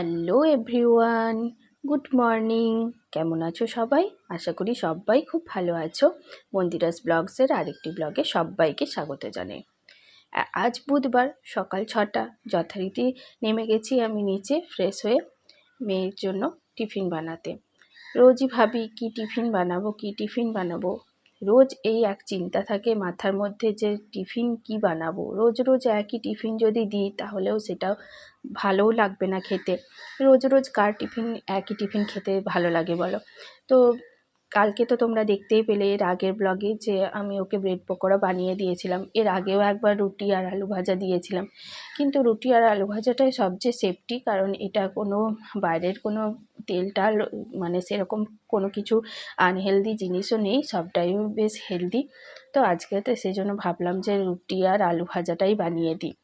Hello everyone good morning কেমন আছো সবাই? আশা করি সবাই খুব ভালো আছো। মন্দিরাস ব্লগসের আরেকটি ব্লগে সবাইকে স্বাগত জানাই। আজ বুধবার, সকাল ছটা, যথারীতি নেমে গেছি আমি নিচে ফ্রেশ হয়ে মেয়ের জন্য টিফিন বানাতে। রোজই ভাবি, কি টিফিন বানাবো, কি টিফিন বানাবো? রোজ এই এক চিন্তা থাকে মাথার মধ্যে যে টিফিন কি বানাবো? রোজ রোজ একই টিফিন যদি দিই, তাহলেও সেটাও ভালোও লাগবে না খেতে। রোজ রোজ কার টিফিন, একই টিফিন খেতে ভালো লাগে বলো? তো কালকে তো তোমরা দেখতেই পেলে এর আগের ব্লগে যে আমি ওকে ব্রেড পকোড়া বানিয়ে দিয়েছিলাম। এর আগেও একবার রুটি আর আলু ভাজা দিয়েছিলাম। কিন্তু রুটি আর আলু ভাজাটাই সবচেয়ে সেফটি কারণ এটা কোনো বাইরের কোনো তেল টাল মানে সেরকম কোনো কিছু আনহেলদি জিনিসও নেই, সবটাই বেশ হেলদি তো আজকে তো সেই জন্য ভাবলাম যে রুটি আর আলু ভাজাটাই বানিয়ে দিই।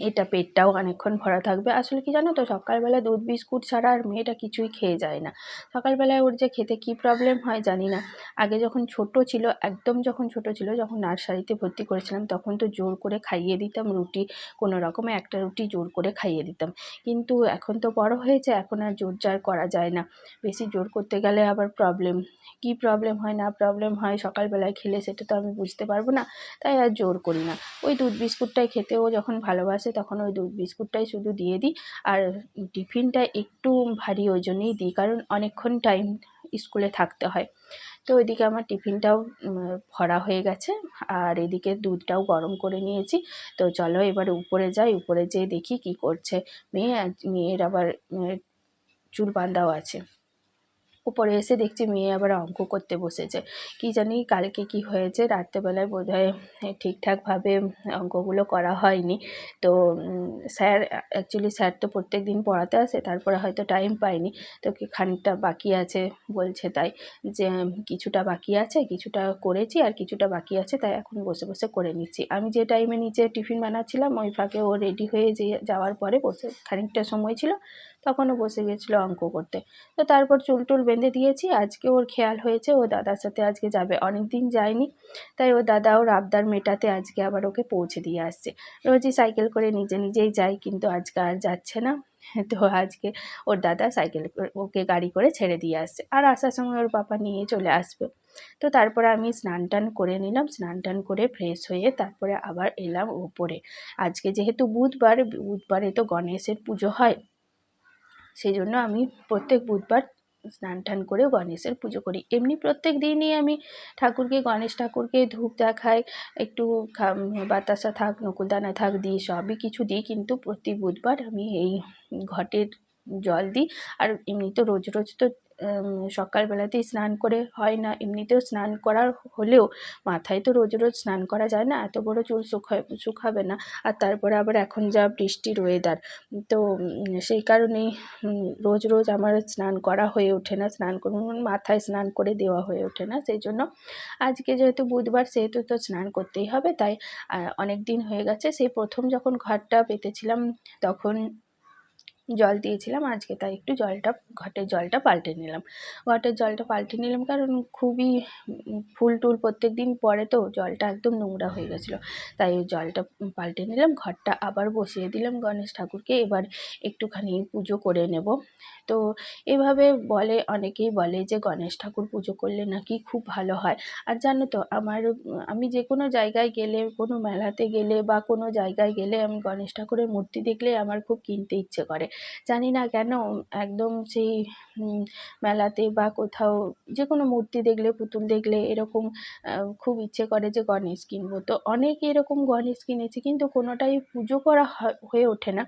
এটা পেটটাও অনেকক্ষণ ভরা থাকবে। আসলে কি জানো তো, সকালবেলা দুধ, বিস্কুট ছাড়া আর মেয়েটা কিছুই খেয়ে যায় না। সকালবেলায় ওর যে খেতে কী প্রবলেম হয় জানি না। আগে যখন ছোট ছিল, একদম যখন ছোট ছিল, যখন নার্সারিতে ভর্তি করেছিলাম, তখন তো জোর করে খাইয়ে দিতাম রুটি, কোনো রকমে একটা রুটি জোর করে খাইয়ে দিতাম। কিন্তু এখন তো বড় হয়েছে, এখন আর জোর জার করা যায় না। বেশি জোর করতে গেলে আবার প্রবলেম কী প্রবলেম হয়, না প্রবলেম হয়, সকালবেলায় খেলে সেটা তো আমি বুঝতে পারব না, তাই আর জোর করি না। ওই দুধ, বিস্কুটটাই খেতে ও যখন ভালোবাসে তখন ওই দুধ বিস্কুটটাই শুধু দিয়ে দিই। আর টিফিনটা একটু ভারী, ওই জন্যেই দিই, কারণ অনেকক্ষণ টাইম স্কুলে থাকতে হয়। তো ওইদিকে আমার টিফিনটাও ভরা হয়ে গেছে। আর এদিকে দুধটাও গরম করে নিয়েছি। তো চলো এবার উপরে যাই, উপরে যেয়ে দেখি কি করছে। মেয়ে মেয়ের আবার চুল বাঁধাও আছে। উপরে এসে দেখছি মেয়ে আবার অঙ্ক করতে বসেছে। কি জানি কালকে কি হয়েছে, রাত্রেবেলায় বোধ হয় ঠিকঠাকভাবে অঙ্কগুলো করা হয়নি। তো স্যার অ্যাকচুয়ালি স্যার তো প্রত্যেক দিন পড়াতে আসে, তারপরে হয়তো টাইম পায়নি। তো কি খানিকটা বাকি আছে বলছে তাই যে, কিছুটা বাকি আছে, কিছুটা করেছি আর কিছুটা বাকি আছে, তাই এখন বসে বসে করে নিচ্ছি। আমি যে টাইমে নিচে টিফিন বানাচ্ছিলাম, ওই ফাঁকে ও রেডি হয়ে যে, যাওয়ার পরে বসে খানিকটা সময় ছিল। তখনও বসে গেছিল অঙ্ক করতে। তো তারপর চুল টুল বেঁধে দিয়েছি, আজকে ওর খেয়াল হয়েছে, ও দাদার সাথে আজকে যাবে। অনেক দিন যায়নি, তাই ও দাদা ওর আবদার মেটাতে আজকে আবার ওকে পৌঁছে দিয়ে আসছে। রোজই সাইকেল করে নিজে নিজেই যায়, কিন্তু আজকে আর যাচ্ছে না। তো আজকে ওর দাদা সাইকেল ওকে গাড়ি করে ছেড়ে দিয়ে আসছে। আর আসার সময় ওর পাপা নিয়ে চলে আসবে। তো তারপরে আমি স্নান টান করে নিলাম, স্নান টান করে ফ্রেশ হয়ে তারপরে আবার এলাম ওপরে। আজকে যেহেতু বুধবার, বুধবারে তো গণেশের পুজো হয় সেই জন্য আমি প্রত্যেক বুধবার স্নান টান করে গণেশের পুজো করি। এমনি প্রত্যেক দিনই আমি ঠাকুরকে, গণেশ ঠাকুরকে ধূপ দেখাই, একটু বাতাসা থাক, নকুলদানা থাক, দিই, সবই কিছু দিই। কিন্তু প্রতি বুধবার আমি এই ঘটের জল দিই। আর এমনি তো রোজ রোজ তো সকালবেলাতেই স্নান করে হয় না, এমনিতেও স্নান করার হলেও মাথায় তো রোজ রোজ স্নান করা যায় না, এত বড় চুল শুকায়, শুকাবে না, আর তারপরে আবার এখন যা বৃষ্টির ওয়েদার তো সেই কারণেই রোজ রোজ আমার স্নান করা হয়ে ওঠে না, স্নান করে, মাথায় স্নান করে দেওয়া হয়ে ওঠে না, সেই জন্য আজকে যেহেতু বুধবার সেহেতু তো স্নান করতেই হবে, তাই অনেক দিন হয়ে গেছে, সেই প্রথম যখন ঘরটা পেতেছিলাম, তখন জল দিয়েছিলাম, আজকে তাই একটু জলটা, ঘটের জলটা পাল্টে নিলাম। ঘটের জলটা পাল্টে নিলাম কারণ খুবই ফুল টুল প্রত্যেক দিন পরে তো, জলটা একদম নোংরা হয়ে গেছিল। তাই ওই জলটা পাল্টে নিলাম, ঘরটা আবার বসিয়ে দিলাম গণেশ ঠাকুরকে, এবার একটুখানি পুজো করে নেব। তো এভাবে বলে, অনেকেই বলে যে গণেশ ঠাকুর পুজো করলে নাকি খুব ভালো হয়। আর জানো তো, আমার, আমি যে কোনো জায়গায় গেলে, কোনো মেলাতে গেলে বা কোনো জায়গায় গেলে আমি গণেশ ঠাকুরের মূর্তি দেখলে আমার খুব কিনতে ইচ্ছে করে। জানি না কেন, একদম সেই মেলাতে বা কোথাও যে কোনো মূর্তি দেখলে, পুতুল দেখলে এরকম খুব ইচ্ছে করে যে গণেশ কিনবো। তো অনেক এরকম গণেশ কিনেছি কিন্তু কোনোটাই পুজো করা হয়- ওঠে না।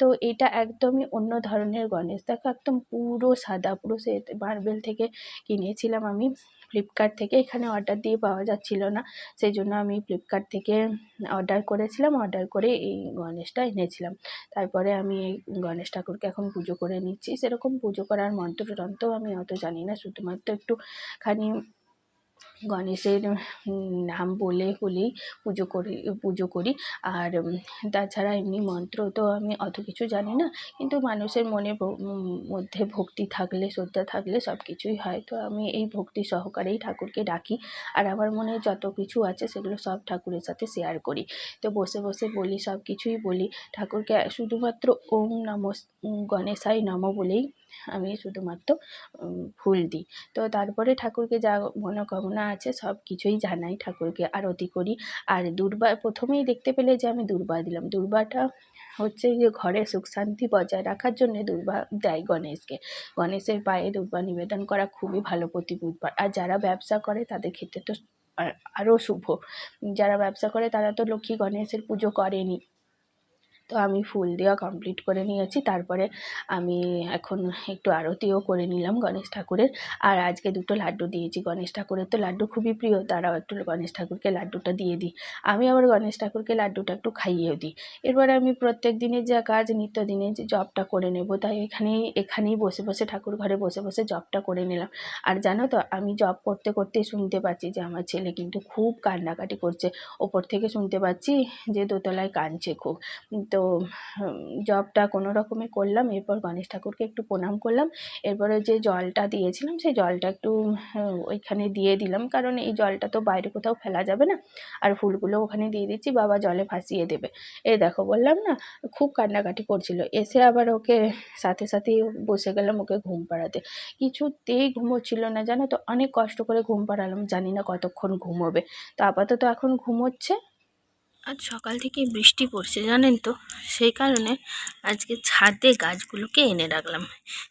তো এটা একদমই অন্য ধরনের গণেশ। দেখো একদম পুরো সাদা, পুরো সে মার্বেল থেকে কিনেছিলাম আমি ফ্লিপকার্ট থেকে। এখানে অর্ডার দিয়ে পাওয়া যাচ্ছিল না সেই জন্য আমি ফ্লিপকার্ট থেকে অর্ডার করেছিলাম। অর্ডার করে এই গণেশটা এনেছিলাম। তারপরে আমি এই গণেশ ঠাকুরকে এখন পুজো করে নিচ্ছি। সেরকম পুজো করার মন্ত্র টন্ত্র আমি অত জানি না। শুধুমাত্র একটুখানি গণেশের নাম বলে হলেই পুজো করি পুজো করি। আর তাছাড়া এমনি মন্ত্র তো আমি অত কিছু জানি না। কিন্তু মানুষের মনে মধ্যে ভক্তি থাকলে, শ্রদ্ধা থাকলে সব কিছুই হয়। তো আমি এই ভক্তি সহকারেই ঠাকুরকে ডাকি। আর আমার মনে যত কিছু আছে সেগুলো সব ঠাকুরের সাথে শেয়ার করি। তো বসে বসে বলি সব কিছুই বলি। ঠাকুরকে শুধুমাত্র ওম নম গণেশাই নম বলেই আমি শুধুমাত্র ফুল দিই। তো তারপরে ঠাকুরকে যা মনোকামনা আছে, সব কিছুই জানাই ঠাকুরকে আরতি করি। আর দুর্বা, প্রথমেই দেখতে পেলে যে আমি দুর্বা দিলাম। দুর্বাটা হচ্ছে যে ঘরে সুখ শান্তি বজায় রাখার জন্য দুর্বা দেয় গণেশকে। গণেশের পায়ে দুর্বা নিবেদন করা খুবই ভালো প্রতি বুধবার। আর যারা ব্যবসা করে তাদের ক্ষেত্রে তো আরও শুভ। যারা ব্যবসা করে তারা তো লক্ষ্মী গণেশের পুজো করেনি। তো আমি ফুল দেওয়া কমপ্লিট করে নিয়েছি। তারপরে আমি এখন একটু আরতিও করে নিলাম গণেশ ঠাকুরের। আর আজকে দুটো লাড্ডু দিয়েছি। গণেশ ঠাকুরের তো লাড্ডু খুবই প্রিয়, তারাও একটু গণেশ ঠাকুরকে লাড্ডুটা দিয়ে দিই। আমি আবার গণেশ ঠাকুরকে লাড্ডুটা একটু খাইয়েও দিই। এরপরে আমি প্রত্যেক দিনের যা কাজ নিত্যদিনের যে জবটা করে নেব, তাই এখানেই এখানেই বসে বসে ঠাকুর ঘরে বসে বসে জবটা করে নিলাম। আর জানো তো, আমি জব করতে করতে শুনতে পাচ্ছি যে আমার ছেলে কিন্তু খুব কান্নাকাটি করছে। ওপর থেকে শুনতে পাচ্ছি যে দোতলায় কাঁদছে খুব। তো হুম, জবটা কোনো রকমে করলাম। এরপর গণেশ ঠাকুরকে একটু প্রণাম করলাম। এরপরে যে জলটা দিয়েছিলাম সেই জলটা একটু ওইখানে দিয়ে দিলাম। কারণ এই জলটা তো বাইরে কোথাও ফেলা যাবে না। আর ফুলগুলো ওখানে দিয়ে দিচ্ছি বাবা জলে ভাসিয়ে দেবে। এই দেখো বললাম না খুব কান্নাকাটি করছিল। এসে আবার ওকে সাথে সাথেই বসে গেলাম ওকে ঘুম পাড়াতে। কিছুতেই ঘুমোচ্ছিল না জানো তো? অনেক কষ্ট করে ঘুম পাড়ালাম। জানি না কতক্ষণ ঘুমোবে। তো আপাতত এখন ঘুমোচ্ছে। আজ সকাল থেকে বৃষ্টি পড়ছে, জানেন তো? সেই কারণে আজকে ছাদে গাছগুলোকে এনে রাখলাম।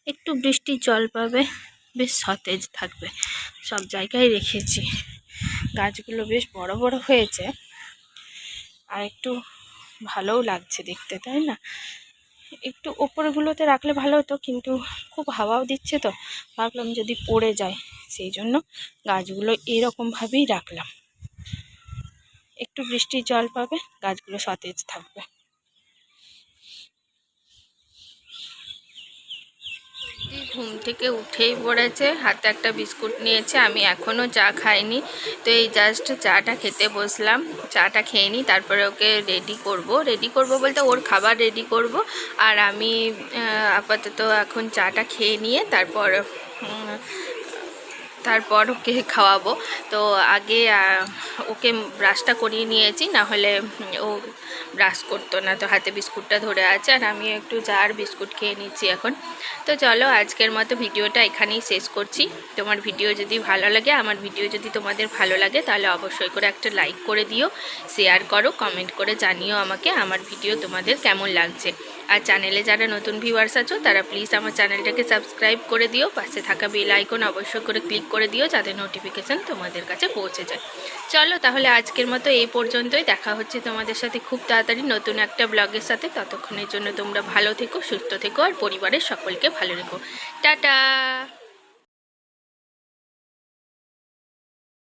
একটু বৃষ্টির জল পাবে, বেশ সতেজ থাকবে, সব জায়গায় রেখেছি। গাছগুলো বেশ বড় বড় হয়েছে, আর একটু ভালোও লাগছে দেখতে, তাই না? একটু ওপরগুলোতে রাখলে ভালো হতো, কিন্তু খুব হাওয়াও দিচ্ছে তো, ভাবলাম যদি পড়ে যায়, সেই জন্য গাছগুলো এরকমভাবেই রাখলাম। একটু বৃষ্টির জল পাবে, গাছগুলো সতেজ থাকবে। ঘুম থেকে উঠেই পড়েছে, হাতে একটা বিস্কুট নিয়েছে, আমি এখনও চা খাইনি। তো এই জাস্ট চাটা খেতে বসলাম, চাটা খেয়ে নিই, তারপরে ওকে রেডি করব। রেডি করব বলতে ওর খাবার রেডি করব, আর আমি আপাতত এখন চাটা খেয়ে নিয়ে তারপর তারপর ওকে খাওয়াবো। তো আগে ওকে ব্রাশটা করিয়ে নিয়েছি না হলে ও ব্রাশ করতো না। তো হাতে বিস্কুটটা ধরে আছে, আর আমি একটু চার বিস্কুট খেয়ে নিচ্ছি এখন। তো চলো, আজকের মতো ভিডিওটা এখানেই শেষ করছি। তোমার ভিডিও যদি ভালো লাগে, আমার ভিডিও যদি তোমাদের ভালো লাগে, তাহলে অবশ্যই করে একটা লাইক করে দিও, শেয়ার করো, কমেন্ট করে জানিও আমাকে, আমার ভিডিও তোমাদের কেমন লাগছে। আর চ্যানেলে যারা নতুন ভিউয়ার্স আছো, তারা প্লিজ আমার চ্যানেলটাকে সাবস্ক্রাইব করে দিও। পাশে থাকা বেল আইকন অবশ্যই করে ক্লিক করে দিও, যাতে নোটিফিকেশান তোমাদের কাছে পৌঁছে যায়। চলো তাহলে আজকের মতো এই পর্যন্তই। দেখা হচ্ছে তোমাদের সাথে খুব তাড়াতাড়ি নতুন একটা ব্লগের সাথে। ততক্ষণের জন্য তোমরা ভালো থেকো, সুস্থ থেকো, আর পরিবারের সকলকে ভালো রেখো। টাটা!